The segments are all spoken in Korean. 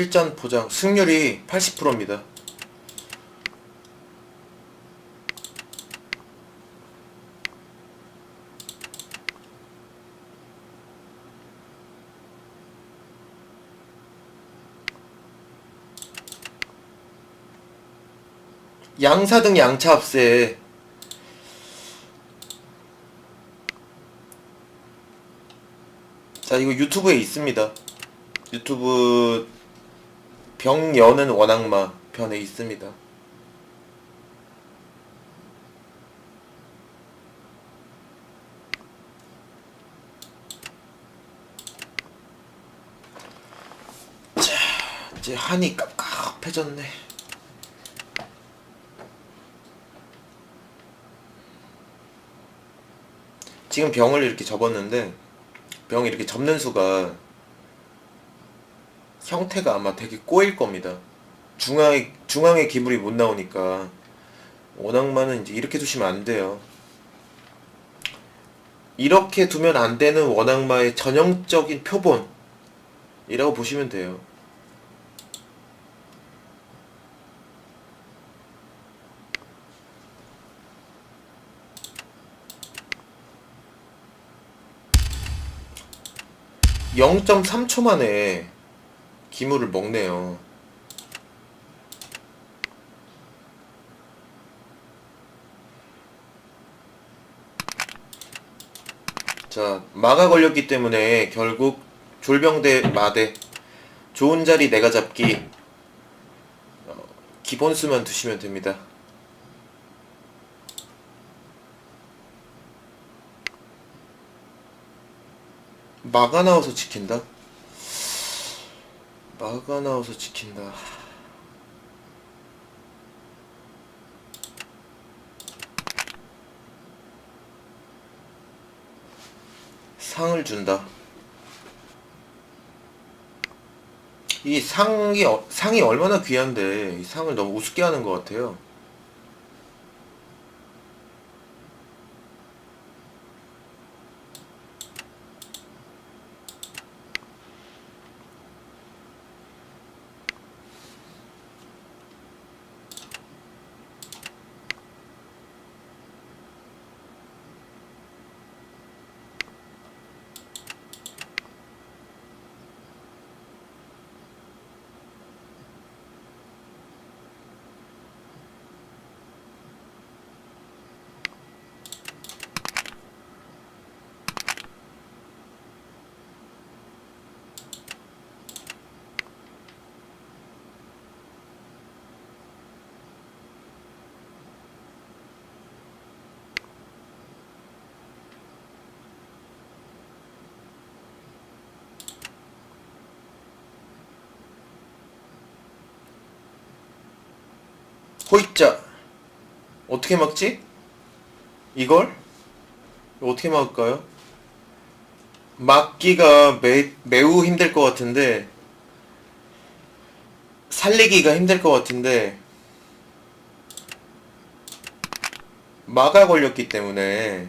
실전 포장 승률이 80%입니다. 양사 등 양차 합세 자 이거 유튜브에 있습니다 유튜브 병 여는 원악마 편에 있습니다. 자 이제 한이 깝깝해졌네. 지금 병을 이렇게 접었는데 병 이렇게 접는 수가 형태가 아마 되게 꼬일 겁니다. 중앙에 중앙에 기물이 못 나오니까 원악마는 이제 이렇게 두시면 안 돼요. 이렇게 두면 안 되는 원악마의 전형적인 표본이라고 보시면 돼요. (0.3초) 만에 기물을 먹네요. 자, 마가 걸렸기 때문에 결국 졸병대 마대 좋은 자리 내가 잡기 어, 기본 수만 두시면 됩니다. 마가 나와서 지킨다? 마가 나와서 지킨다. 상을 준다. 이 상이 어- 상이 얼마나 귀한데 이 상을 너무 우습게 하는 것 같아요. 호이자 어떻게 막지? 이걸? 어떻게 막을까요? 막기가 매, 매우 힘들 것 같은데 살리기가 힘들 것 같은데 막아 걸렸기 때문에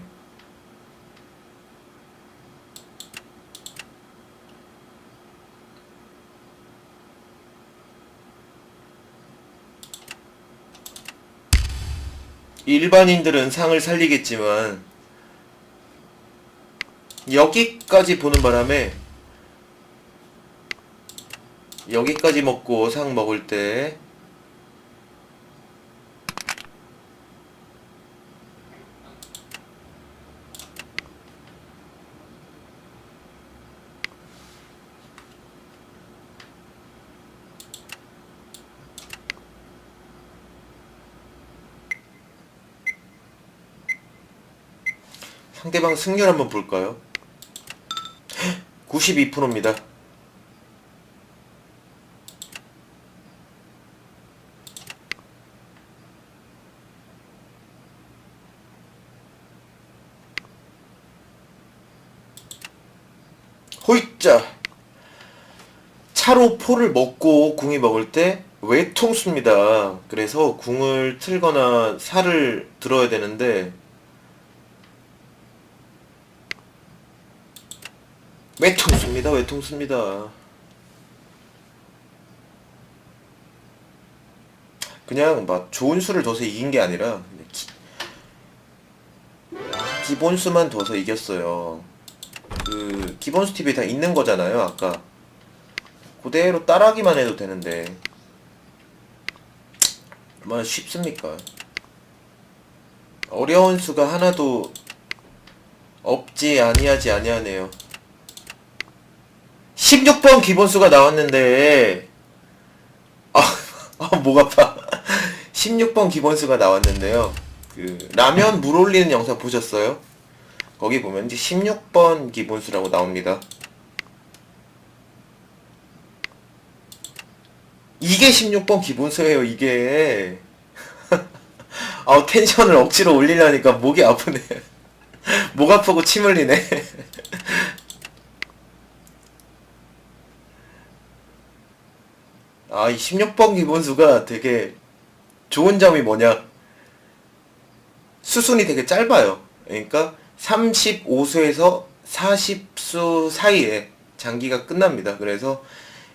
일반인들은 상을 살리겠지만 여기까지 보는 바람에 여기까지 먹고 상 먹을 때 상대방 승률 한번 볼까요? 92%입니다. 호이자 차로 포를 먹고 궁이 먹을 때 외통수입니다. 그래서 궁을 틀거나 살을 들어야 되는데 외통수입니다. 외통수입니다. 그냥 막 좋은 수를 둬서 이긴 게 아니라 기, 기본 수만 둬서 이겼어요. 그 기본 수 팁이 다 있는 거잖아요. 아까 그대로 따라하기만 해도 되는데 얼마나 쉽습니까? 어려운 수가 하나도 없지 아니하지 아니하네요. 16번 기본수가 나왔는데 아, 아, 목 아파. 16번 기본수가 나왔는데요. 그 라면 물 올리는 영상 보셨어요? 거기 보면 이제 16번 기본수라고 나옵니다. 이게 16번 기본수예요, 이게. 아, 텐션을 억지로 올리려니까 목이 아프네. 목 아프고 침 흘리네. 아, 이 16번 기본수가 되게 좋은 점이 뭐냐? 수순이 되게 짧아요. 그러니까 35수에서 40수 사이에 장기가 끝납니다. 그래서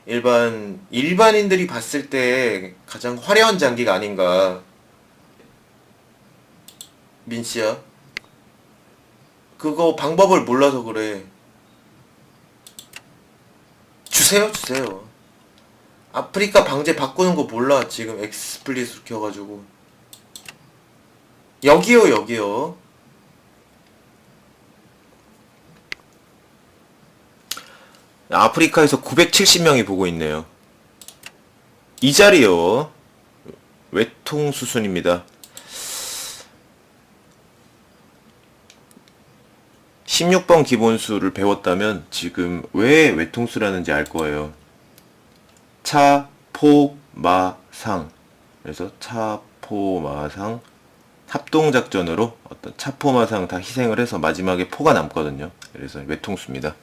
일반 일반인들이 봤을 때 가장 화려한 장기가 아닌가. 민 씨야. 그거 방법을 몰라서 그래. 주세요, 주세요. 아프리카 방제 바꾸는 거 몰라. 지금 엑스플릿으로 켜가지고. 여기요, 여기요. 아프리카에서 970명이 보고 있네요. 이 자리요. 외통 수순입니다. 16번 기본수를 배웠다면 지금 왜 외통수라는지 알 거예요. 차, 포, 마, 상. 그래서 차, 포, 마, 상. 합동작전으로 어떤 차, 포, 마, 상 다 희생을 해서 마지막에 포가 남거든요. 그래서 외통수입니다.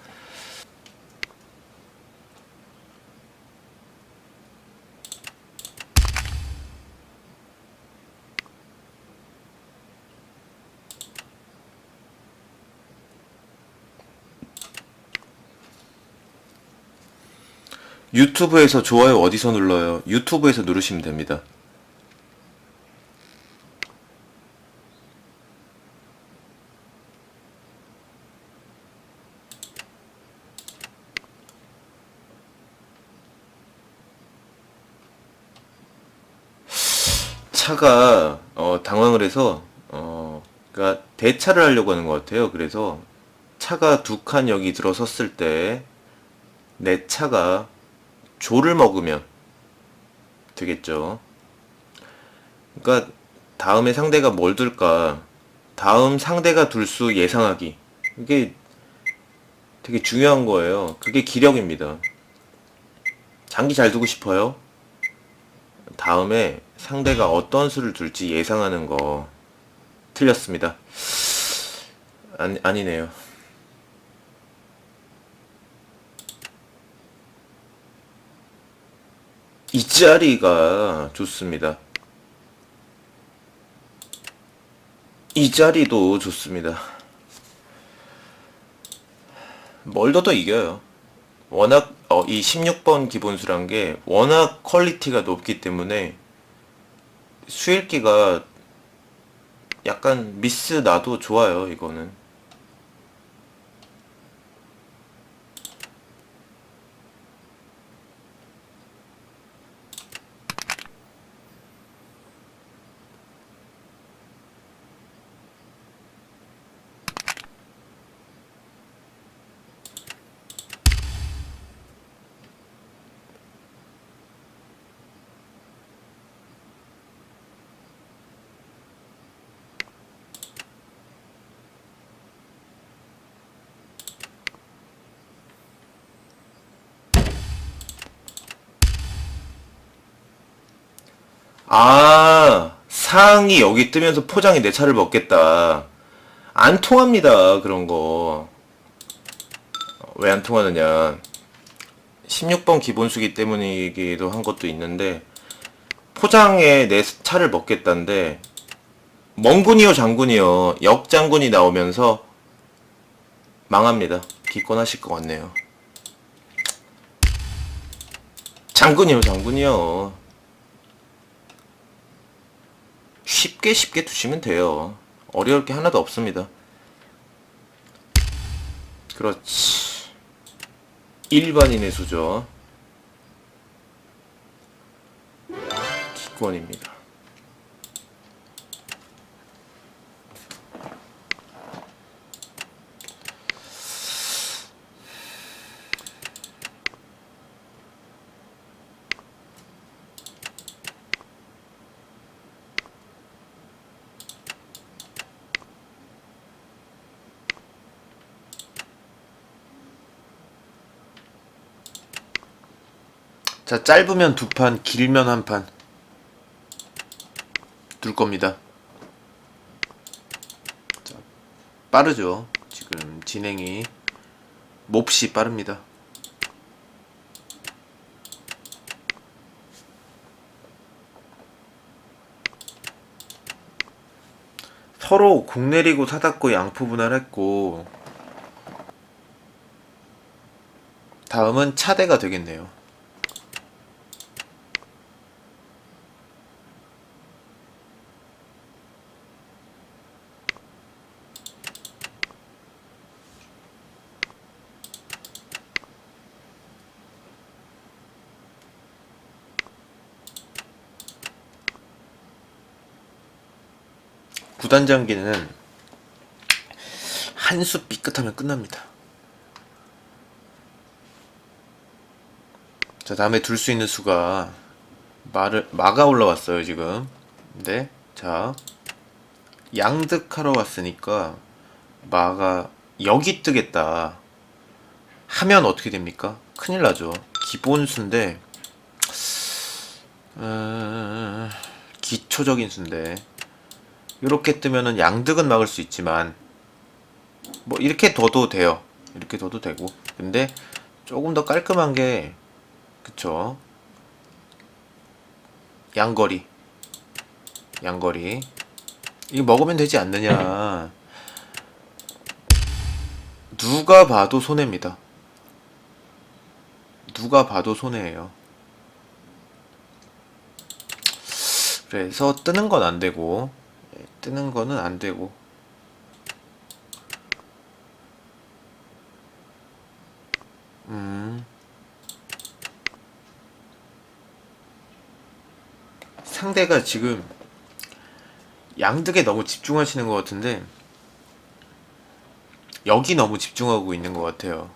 유튜브에서 좋아요 어디서 눌러요? 유튜브에서 누르시면 됩니다. 차가 어, 당황을 해서 어, 그러니까 대차를 하려고 하는 것 같아요. 그래서 차가 두 칸 여기 들어섰을 때 내 차가 조를 먹으면 되겠죠. 그러니까 다음에 상대가 뭘 둘까? 다음 상대가 둘 수 예상하기. 이게 되게 중요한 거예요. 그게 기력입니다. 장기 잘 두고 싶어요? 다음에 상대가 어떤 수를 둘지 예상하는 거 틀렸습니다. 아니, 아니네요. 이 자리가 좋습니다. 이 자리도 좋습니다. 멀더도 이겨요. 워낙 어, 이 16번 기본수란 게 워낙 퀄리티가 높기 때문에 수읽기가 약간 미스 나도 좋아요 이거는 아 상이 여기 뜨면서 포장이 내 차를 먹겠다. 안 통합니다 그런 거. 왜 안 통하느냐. 16번 기본수기 때문이기도 한 것도 있는데 포장에 내 차를 먹겠다는데 멍군이요 장군이요 역장군이 나오면서 망합니다. 기권하실 것 같네요. 장군이요 장군이요 쉽게 쉽게 두시면 돼요. 어려울 게 하나도 없습니다. 그렇지. 일반인의 수저. 기권입니다. 자, 짧으면 두 판, 길면 한 판. 둘 겁니다. 자, 빠르죠. 지금 진행이 몹시 빠릅니다. 서로 공 내리고 사닫고 양포 분할했고 다음은 차대가 되겠네요. 구단장기는 한 수 삐끗하면 끝납니다. 자, 다음에 둘 수 있는 수가 마를 마가 올라왔어요, 지금. 근데 자, 양득하러 왔으니까 마가 여기 뜨겠다. 하면 어떻게 됩니까? 큰일 나죠. 기본 수인데 어, 기초적인 수인데 이렇게 뜨면은 양득은 막을 수 있지만 뭐 이렇게 둬도 돼요. 이렇게 둬도 되고. 근데 조금 더 깔끔한 게 그쵸? 양거리. 양거리. 이거 먹으면 되지 않느냐. 누가 봐도 손해입니다. 누가 봐도 손해예요. 그래서 뜨는 건 안 되고 예, 뜨는 거는 안 되고 음 상대가 지금 양득에 너무 집중하시는 것 같은데 여기 너무 집중하고 있는 것 같아요.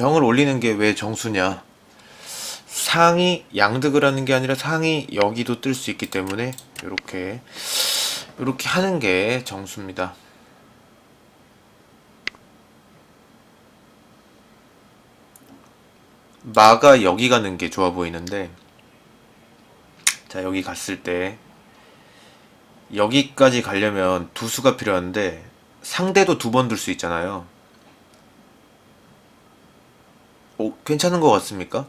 병을 올리는 게 왜 정수냐? 상이 양득을 하는 게 아니라 상이 여기도 뜰 수 있기 때문에 이렇게 이렇게 하는 게 정수입니다. 마가 여기 가는 게 좋아 보이는데 자 여기 갔을 때 여기까지 가려면 두 수가 필요한데 상대도 두 번 둘 수 있잖아요. 오, 괜찮은 것 같습니까?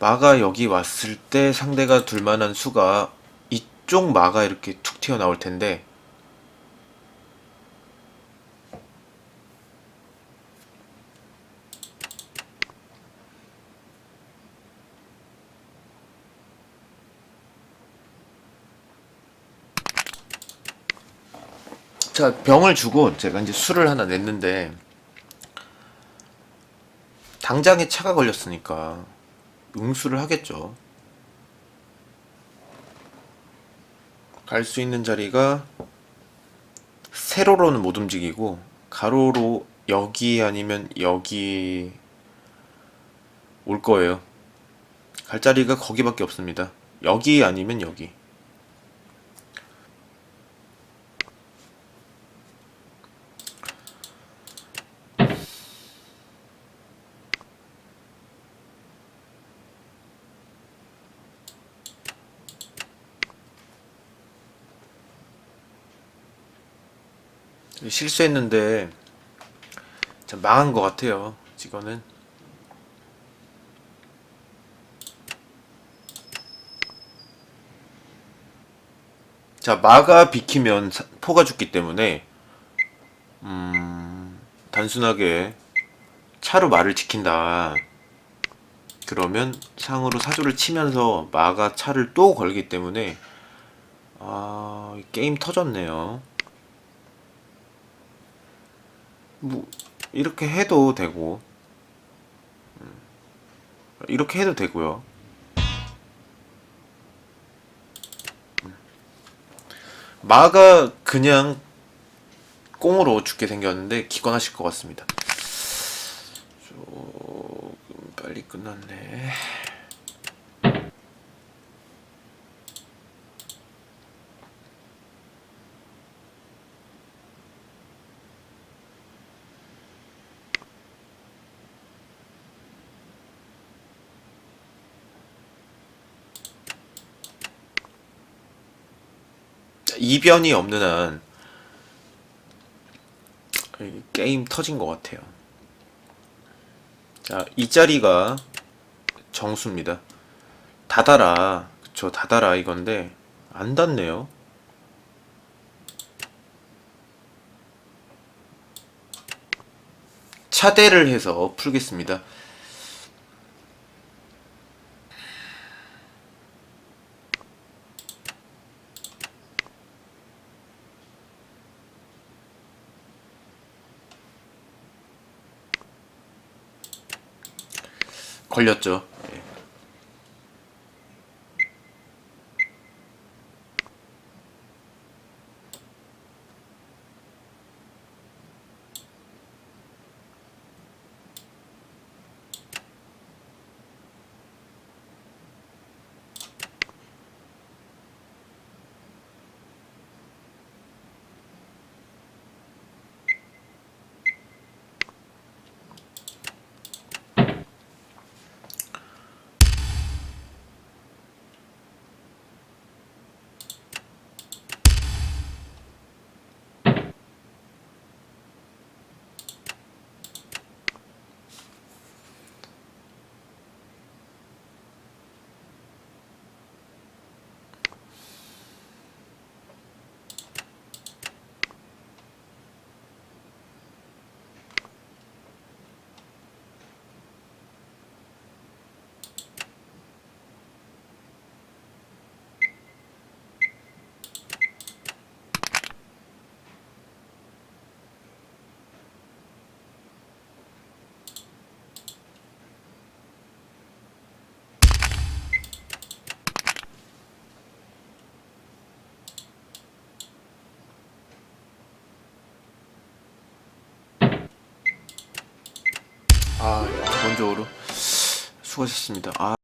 마가 여기 왔을 때 상대가 둘만한 수가 이쪽 마가 이렇게 툭 튀어나올 텐데 자 병을 주고 제가 이제 술을 하나 냈는데 당장에 차가 걸렸으니까 응수를 하겠죠. 갈 수 있는 자리가 세로로는 못 움직이고 가로로 여기 아니면 여기 올 거예요. 갈 자리가 거기밖에 없습니다. 여기 아니면 여기. 실수했는데 참 망한 것 같아요. 이거는 자 마가 비키면 포가 죽기 때문에 음 단순하게 차로 말을 지킨다. 그러면 상으로 사조를 치면서 마가 차를 또 걸기 때문에 아 게임 터졌네요. 뭐 이렇게 해도 되고 음, 이렇게 해도 되고요. 음. 마가 그냥 꽁으로 죽게 생겼는데 기권하실 것 같습니다. 조금 빨리 끝났네. 이변이 없는 한이 게임 터진 것 같아요. 자, 이 자리가 정수입니다. 닫아라. 그쵸, 닫아라 이건데 안 닫네요. 차대를 해서 풀겠습니다. 걸렸죠. 기본적으로 수고하셨습니다. 아.